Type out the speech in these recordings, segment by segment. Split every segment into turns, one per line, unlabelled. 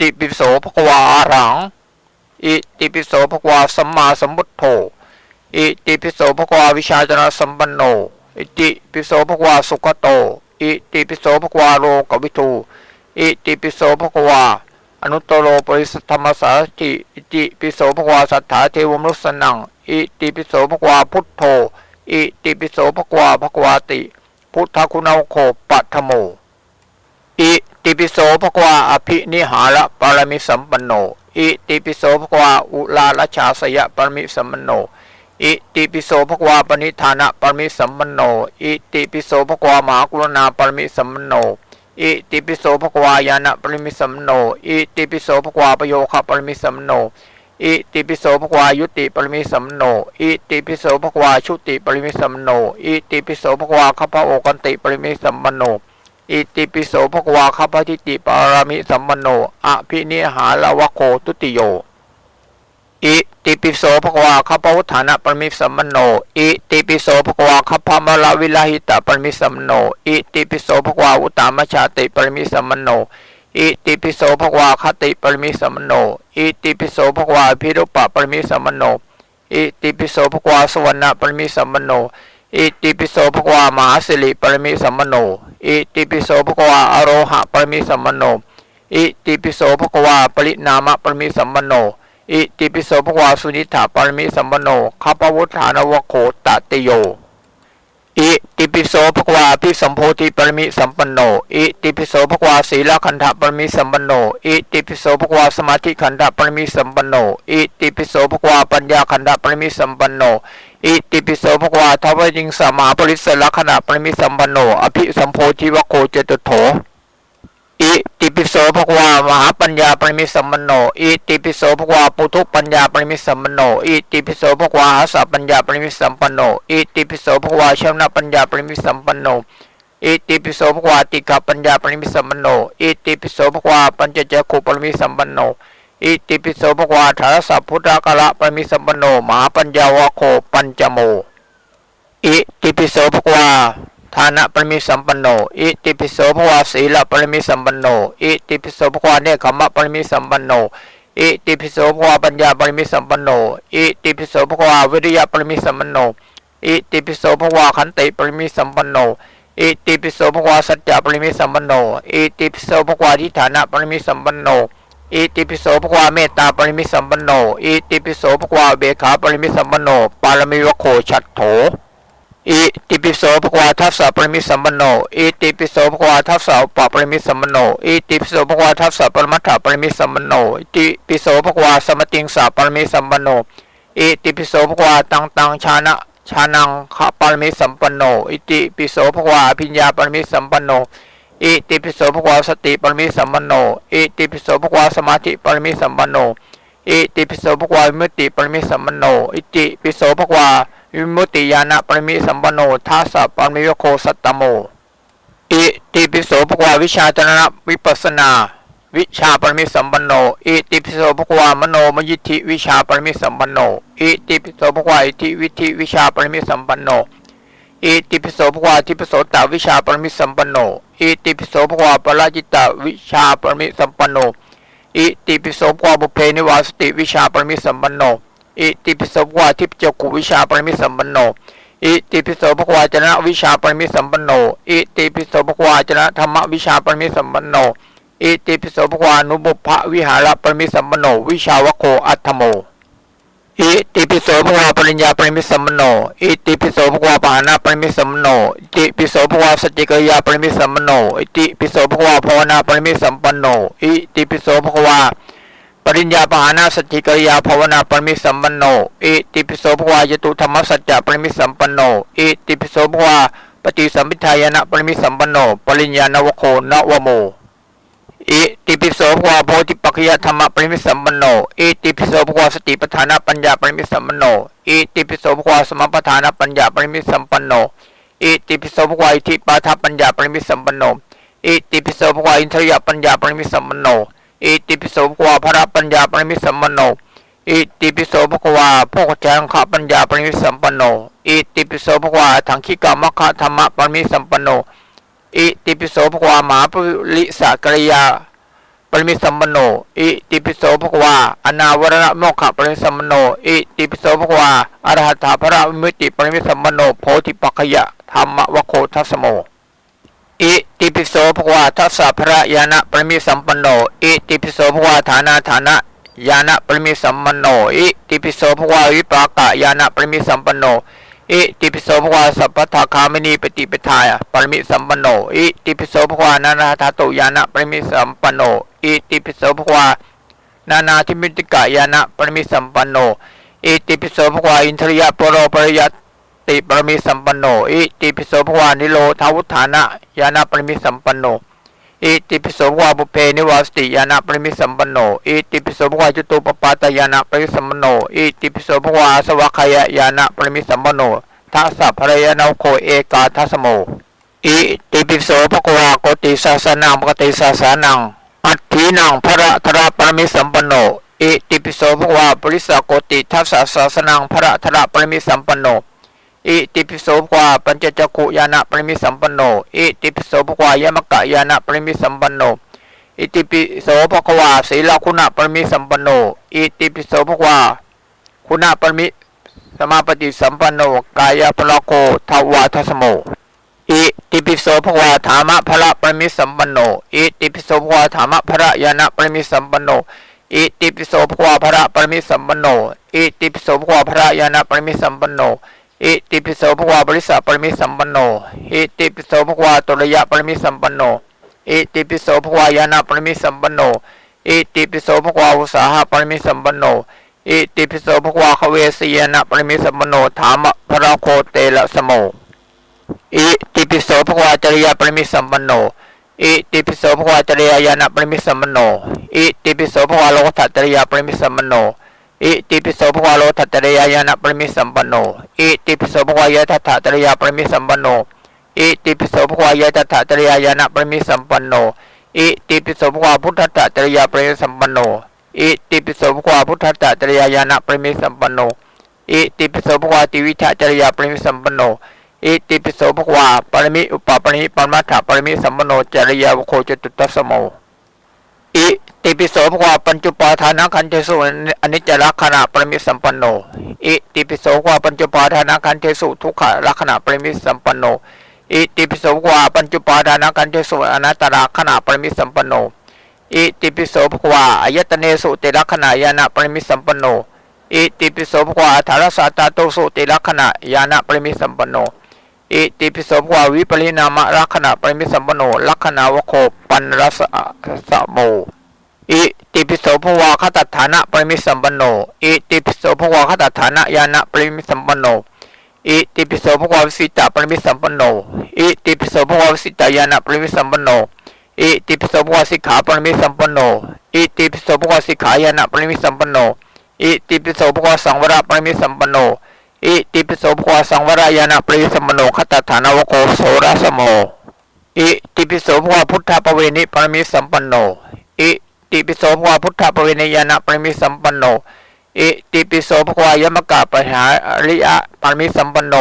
ติปิโสภควาอะระหัง อิติปิโสภควาสัมมาสัมพุทโธ อิติปิโสภควาวิชาจนะสัมปันโน อิติปิโสภควาสุขโต อิติปิโสภควาโลกวิทูอิติปิโสภควาอนุตตโรปริสธรรมสารติอิติปิโสภควาสัทธาเทวมนุสสนัง อิติปิโสภควาพุทโธ อิติปิโสภควาภควาติ พุทธคุณาโคปัทโม อิ ติปิโสภควาอภินิหารปารมิสัมปันโน อิติปิโสภควาอุลาลชาสยปารมิสัมปันโน อิติปิโสภควาปณิธานะปารมิสัมปันโน อิติปิโสภความหากรุณาปารมิสัมปันโน อิติปิโสภควายานะปารมิสัมปันโน อิติปิโสภควาประโยคะปารมิสัมปันโน อิติปิโสภควายุติปรมิสัมปันโน อิติปิโสภควาชุติปรมิสัมปันโน อิติปิโสภควาคัพพะโอกันติปรมิสัมปันโน อิติปิโสภควาคัพทิติปารามิสัมปันโนอภินิหารวโคตุติโย อิติปิโสภควาคัพพวุฒานะปรมิสัมปันโน อิติปิโสภควาคัพมลาวิลาหิตะปรมิสัมปันโน อิติปิโสภควาอุตตามชาติปรมิสัมปันโน อิติปิโสภควาคติปรมิสัมปันโน อิติปิโสภควาพิรุปะปรมิสัมปันโน อิติปิโสภควาสวรรณปรมิสัมปันโน อิติปิโสภความหาสิริปรมิสัมปโน อิติปิโสภควาอโรหะปรมิสัมปโน อิติปิโสภควาปรินามะปรมิสัมปโน อิติปิโสภควาสุนิถาปรมิสัมปโนคัพวุฒานวโคตติโย อิติปิโสภควาพิสัมโพธิปรมิสัมปันโน อิติปิโสภควาศีลขันธปรมิสัมปันโน อิติปิโสภควาสมาธิขันธปรมิสัมปันโน อิติปิโสภควาปัญญาขันธปรมิสัมปันโน อิติปิโสภควาทวยิงสมาปริสละขณะปรมิสัมปันโนอภิสัมโพธิวโคเจตุโถอิติปิโสภความหาปัญญาปรมิสัมปันโนอิติปิโสภควาปุถุปัญญาปรมิสัมปันโนอิติปิโสภควาหาสปัญญาปรมิสัมปันโนอิติปิโสภควาชวนะปัญญาปรมิสัมปันโนอิติปิโสภควาติกาปัญญาปรมิสัมปันโนอิติปิโสภควาปัญจเจกุปรมิสัมปันโน อิติปิโสภควาธารสัพพุทธกะละปมิสัมปนโนมหาปัญญาวโคปัญจโม อิติปิโสภควาฐานะปรมิสัมปันโน อิติปิโสภควาศีละปรมิสัมปันโน อิติปิโสภควาเนคขมะปรมิสัมปันโน อิติปิโสภควาปัญญาปรมิสัมปันโน อิติปิโสภควาวิริยะปรมิสัมปันโน อิติปิโสภควาขันติปรมิสัมปันโน อิติปิโสภควาสัจจะปรมิสัมปันโน อิติปิโสภควาทิฏฐานะปรมิสัมปันโน อิติปิโสภควาเมตตาปรมิสัมปันโน อิติปิโสภควาเบขาปรมิสัมปันโน ปารมิวโคชัตโถ อิติปิโสภควาทัสสะปรมิสัมปันโน อิติปิโสภควาทัสสะอุปปรมิสัมปันโน อิติปิโสภควาทัสสะปรมัตถปรมิสัมปันโน อิติปิโสภควาสมติงสะปรมิสัมปันโน อิติปิโสภควาตังตังชานะชานังขปรมิสัมปันโน อิติปิโสภควาอภิญญาปรมิสัมปันโน อิติปิโสภควาสติปรมิสัมปันโน อิติปิโสภควาสมาธิปรมิสัมปันโน อิติปิโสภควาวิมุตติปรมิสัมปันโน อิติปิโสภควาวิมุตติญาณปรมิสัมปันโนทัสสะปรมิโยโคสัตตโม อิติปิโสภควาวิชาจรณะวิปัสสนา วิชาปรมิสัมปันโน อิติปิโสภความโนมยิทธิวิชาปรมิสัมปันโน อิติปิโสภควาอิทธิวิธิวิชาปรมิสัมปันโน อิติปิโสภควาทิปิโสตวิชาปรมิสัมปันโน อิติปิโสภควาปราจิตตวิชาปรมิสัมปันโน อิติปิโสภควาบุเพนิวาสติวิชาปรมิสัมปันโน อิติปิโสภควาทิพเจกุวิชาปรมิสัมปันโน อิติปิโสภควาจนะวิชาปรมิสัมปันโน อิติปิโสภควาจนะธรรมวิชาปรมิสัมปันโน อิติปิโสภควานุบุพวิหารปรมิสัมปันโน วิชาวโคอัตโม อิติปิโสภควาปริญญาปริมิสัมโน อิติปิโสภควาปานะปริมิสัมโน อิติปิโสภควาสติกยาปริมิสัมโน อิติปิโสภควาภาวนาปริมิสัมปันโน อิติปิโสภควาปริญญาปานะสติกริยาภาวนาปริมิสัมปันโน อิติปิโสภควายตุธรรมสัจจะปริมิสัมปันโน อิติปิโสภควาปฏิสัมพิทายนะปริมิสัมปันโน ปริญญาณวโคนวโม อิติปิโสภควาโพธิปัจจยธรรมปริมิสัมปันโนอิติปิโสภควาสติปัฏฐานปัญญาปริมิสัมปันโนอิติปิโสภควาสมปัฏฐานปัญญาปริมิสัมปันโนอิติปิโสภควาอิทิปาทปัญญาปริมิสัมปันโนอิติปิโสภควาอินทริยปัญญาปริมิสัมปันโนอิติปิโสภควาภรปัญญาปริมิสัมปันโนอิติปิโสภควาโพกจังขปัญญาปริมิสัมปันโนอิติปิโสภควาทังคิกามคธรรมปริมิสัมปันโน อิติปิโสภความาปุริสกริยาปปรมิสัมปโน อิติปิโสภควา อนาวรณะโมกขปริมิสัมปโน อิติปิโสภควาอรหัตถพระวิมุติปริมิสัมปโนโพธิปัจขยะธรรมวโคทัสโม อิติปิโสภควาทัสสะพระยานะปริมิสัมปโน อิติปิโสภควาฐานาฐานะยานะปริมิสัมปโน อิติปิโสภควาวิปากะยานะปริมิสัมปโน อิติปิโสภควาสัพพทาคามินีปฏิปทายปรมิสัมปันโนอิติปิโสภควานานาธาตุยานะปรมิสัมปันโนอิติปิโสภควานานาทิมิติกายานะปรมิสัมปันโนอิติปิโสภควาอินทริยปโรปริยัติปรมิสัมปันโนอิติปิโสภวานิโรธาวุฒานะยานะปรมิสัมปันโน อิติปิโสภวาบุเพนิวาสติยานะปริมิสัมปันโน อิติปิโสภวาจตุปปาตยานะปรมิสัมปันโน อิติปิโสภวาสวะคายายานะปริมิสัมปันโนทัสสะภรยานาโคเอกาทัสโม อิติปิโสภควาโกติสาสนังปกติสาสานัง อัตถีนังพระธระปริมิสัมปันโน อิติปิโสภควาปริสโกติทัสสะสาสนังพระธระปริมิสัมปันโน อิติปิโสภควาปัญจจักขุยานะปริมิสัมปันโน อิติปิโสภควายมกะยานะปริมิสัมปันโน อิติปิโสภควาศีลคุณะปรมิสัมปันโน อิติปิโสภควาคุณะปรมิสมาปฏิสัมปันโน กายพลโกทวาทัสโม อิติปิโสภควาธามะพระปรมิสัมปันโน อิติปิโสภควาธามะพระยานะปรมิสัมปันโนอิติปิโสภควาพระปรมิสัมปันโน อิติปิโสภควาพระยานะปรมิสัมปันโน อิติปิโสภควาบริษัปรมิสัมปันโน อิติปิโสภควาตุระยะปรมิสัมปันโน อิติปิโสภควายานะปรมิสัมปันโน อิติปิโสภควาอุสาหะปรมิสัมปันโน อิติปิโสภควาคเวสียนะปรมิสัมปันโนถามะพระโคเตละสโม อิติปิโสภควาจริยปรมิสัมปันโน อิติปิโสภควาจริยายานะปรมิสัมปันโน อิติปิโสภควาโลกัตจริยปรมิสัมปันโน อิติปิโสภควาโลทัตตริยายานะปริมิสัมปันโน อิติปิโสภควายะทัตถตริยาปริมิสัมปันโน อิติปิโสภควายะทัตถตริยายานะปริมิสัมปันโน อิติปิโสภควาพุทธัตถะตริยาปริมิสัมปันโน อิติปิโสภควาพุทธัตถะตริยายานะปริมิสัมปันโน อิติปิโสภควาติวิทะจริยาปริมิสัมปันโน อิติปิโสภควาปริมิอุปปรมิปรมัตถะปริมิสัมปันโนจริยาโคจตุตัสสโมอิ ติปิโสภควาปัญจุปาทานะคันเทสุอนิจจลักขณะปรมิสัมปันโน อิติปิโสภควาปัญจุปาทานะคันเทสุทุกขลักขณะปรมิสัมปันโน อิติปิโสภควาปัญจุปาทานะคันเทสุอนัตตลักขณะปรมิสัมปันโน อิติปิโสภควาอายตเนสุติลักขณะยานะปรมิสัมปันโน อิติปิโสภควาอัฏฐารสาตาโตสุติลักขณะยานะปรมิสัมปันโนอิติปิโสควาวิปริณามะลักขณะปรมิสัมปันโนลักขณะวโคปันรสสะโม อิติปิโสภวาคตัฐานะปริมิสัมปันโน อิติปิโสภวาคตัฐานะยานะปริมิสัมปันโน อิติปิโสภวาวิสิตาปริมิสัมปันโน อิติปิโสภวาวิสิตายานะปริมิสัมปันโน อิติปิโสภวาสิกขาปริมิสัมปันโน อิติปิโสภวาสิกขายานะปริมิสัมปันโน อิติปิโสภวาสังวรปริมิสัมปันโน อิติปิโสภวาสังวรายานะปริมิสัมปันโนคตัฐานวโกโสรสโมอิติปิโสภวาพุทธปเวนิปริมิสัมปันโน ติปิโสภวาพุทธปเวนิยานะปริมิสัมปันโน อิติปิโสภวายมกะปหาริยะปริมิสัมปันโน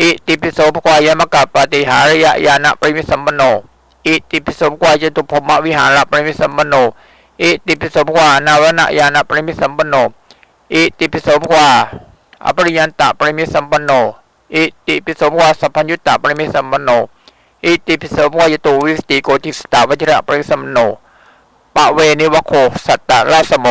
อิติปิโสภวายมกะปฏิหาริยะยานะปริมิสัมปันโน อิติปิโสภวาจตุพมวิหารปริมิสัมปันโน อิติปิโสภวานาวนะยานะปริมิสัมปันโน อิติปิโสภวาอปริยันตะปริมิสัมปันโน อิติปิโสภวาสัพพัญญุตตะปริมิสัมปันโน อิติปิโสภวายโตวิสติโกติสตาวัจระปริมิสัมปันโน ปะเวนิวโคสัตตะราสโม